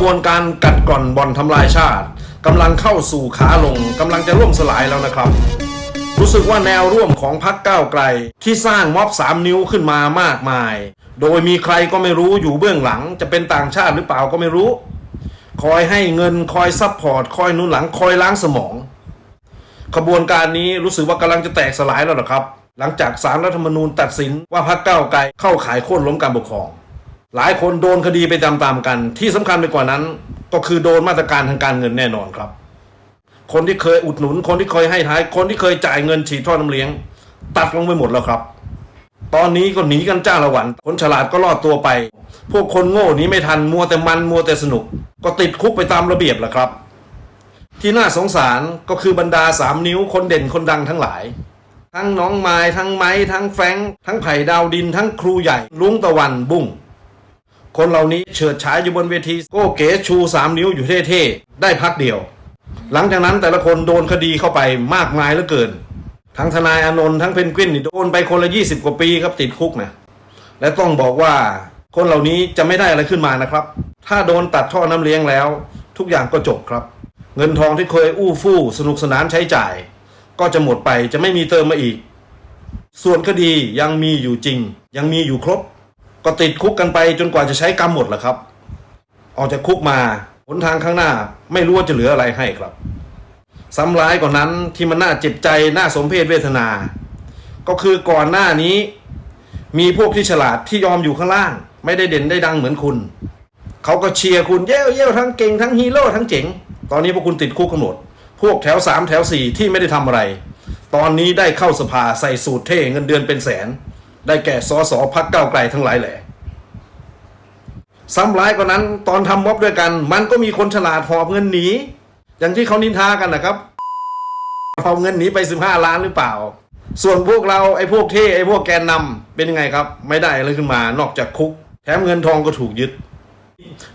บวนการกัดกร่อนบอนทำลายชาติกำลังเข้าสู่ขาลงกำลังจะล่มสลายแล้วนะครับ รู้สึกว่าแนวร่วมของพรรคก้าวไกล ที่สร้างม็อบสามนิ้วขึ้นมามากมาย โดยมีใครก็ไม่รู้อยู่เบื้องหลัง จะเป็นต่างชาติหรือเปล่าก็ไม่รู้ คอยให้เงินคอยซัพพอร์ตคอยนุนหลังคอยล้างสมอง ขบวนการนี้รู้สึกว่ากำลังจะแตกสลายแล้วเหรอครับ หลังจากสารรัฐธรรมนูญตัดสินว่าพรรคก้าวไกลเข้าขายโค่นล้มการปกครอง หลายคนโดนคดีไปตามๆกัน ที่สำคัญไปกว่านั้น ก็คือโดนมาตรการทางการเงินแน่นอนครับ คนที่เคยอุดหนุน คนที่เคยให้ท้าย คนที่เคยจ่ายเงินฉีดทอดน้ำเลี้ยง ตัดลงไปหมดแล้วครับ ตอนนี้ก็หนีกันจ้าละวันคนฉลาดก็รอดตัวไป พวกคนโง่นี้ไม่ทันมัวแต่มันมัวแต่สนุก ก็ติดคุกไปตามระเบียบแหละครับ ที่น่าสงสารก็คือบรรดาสามนิ้วคนเด่นคนดังทั้งหลายทั้งน้องไม้ทั้งไม้ทั้งแฟงทั้งไผ่ดาวดิน ทั้งครูใหญ่ ลุงตะวันบุ้ง คนเหล่านี้เฉิดฉายอยู่บนเวทีโก้เก๋ชูสามนิ้วอยู่เท่ๆ ได้พักเดียว หลังจากนั้นแต่ละคนโดนคดีเข้าไปมากมายเหลือเกิน ทั้งทนายอนนท์ทั้งเพนกวินนี่โดนไปคนละ 20 กว่าปีครับติดคุกนะและต้องบอกว่าคนเหล่านี้จะไม่ได้อะไรขึ้นมานะครับ ถ้าโดนตัดท่อน้ำเลี้ยงแล้ว ทุกอย่างก็จบครับ เงินทองที่เคยอู้ฟู่สนุกสนานใช้จ่าย ก็จะหมดไปจะไม่มีเติมมาอีก ส่วนคดียังมีอยู่จริง ยังมีอยู่ครบ ก็ติดคุกกันไปจนกว่าจะใช้กรรมหมดแหละครับ ออกจากคุกมาหนทางข้างหน้าไม่รู้ว่าจะเหลืออะไรให้ครับซ้ำร้ายกว่านั้นที่มันน่าเจ็บใจน่าสมเพชเวทนา ก็คือก่อนหน้านี้ มีพวกที่ฉลาดที่ยอมอยู่ข้างล่าง ไม่ได้เด่นได้ดังเหมือนคุณ เขาก็เชียร์คุณเย้วเย้วทั้งเก่งทั้งฮีโร่ทั้งเจ๋ง ตอนนี้พวกคุณติดคุกกันหมดพวกแถวสามแถวสี่ที่ไม่ได้ทำอะไร ตอนนี้ได้เข้าสภาใส่สูตรเท่เงินเดือนเป็นแสน ได้แก่สอสอพักเก้าไกลทั้งหลายแหละซ้ำร้ายกว่านั้นตอนทำม็อบด้วยกัน มันก็มีคนฉลาดหอบเงินหนี อย่างที่เขานินทากันนะครับหอบเงินหนีไป 15 ล้านหรือเปล่า ส่วนพวกเราไอ้พวกเท่ไอ้พวกแกนนำเป็นยังไงครับ ไม่ได้อะไรขึ้นมานอกจากคุก แถมเงินทองก็ถูกยึด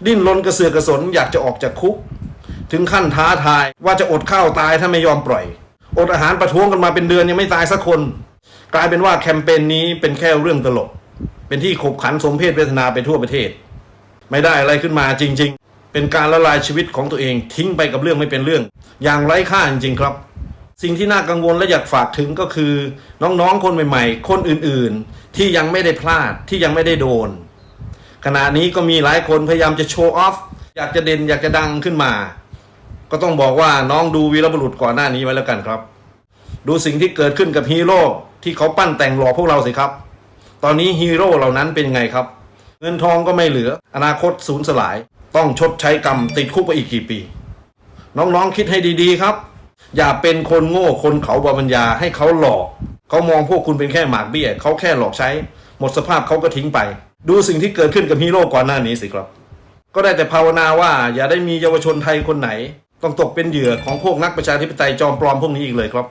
ดิ้นรนกระเสือกกระสนอยากจะออกจากคุก ถึงขั้นท้าทายว่าจะอดข้าวตายถ้าไม่ยอมปล่อย อดอาหารประท้วงกันมาเป็นเดือนยังไม่ตายสักคน กลายเป็นว่าแคมเปญนี้เป็นแค่เรื่องตลก เป็นที่ขบขันสมเพศเวทนาไปทั่วประเทศ ไม่ได้อะไรขึ้นมาจริง ๆ เป็นการละลายชีวิตของตัวเองทิ้งไปกับเรื่องไม่เป็นเรื่อง อย่างไร้ค่าจริงๆครับ สิ่งที่น่ากังวลและอยากฝากถึงก็คือ น้องๆคนใหม่ ๆ คนอื่นๆ ที่ยังไม่ได้พลาดที่ยังไม่ได้โดน ขณะนี้ก็มีหลายคนพยายามจะโชว์ออฟอยากจะเด่นอยากจะดังขึ้นมา ก็ต้องบอกว่าน้องดูวีรบุรุษก่อนหน้านี้ไว้แล้วกันครับ ดูสิ่งที่เกิดขึ้นกับฮีโร่ที่เขาปั้นแต่งหล่อพวกเราสิครับ ตอนนี้ฮีโร่เหล่านั้นเป็นไงครับ เงินทองก็ไม่เหลือ อนาคตสูญสลาย ต้องชดใช้กรรมติดคุกไปอีกกี่ปี น้องๆคิดให้ดีๆครับ อย่าเป็นคนโง่คนเขาบาปัญญาให้เขาหลอก เขามองพวกคุณเป็นแค่หมากเบี้ยเขาแค่หลอกใช้ หมดสภาพเขาก็ทิ้งไป ดูสิ่งที่เกิดขึ้นกับฮีโร่ก่อนหน้านี้สิครับ ก็ได้แต่ภาวนาว่าอย่าได้มีเยาวชนไทยคนไหน ต้องตกเป็นเหยื่อของพวกนักประชาธิปไตยจอมปลอมพวกนี้อีกเลยครับ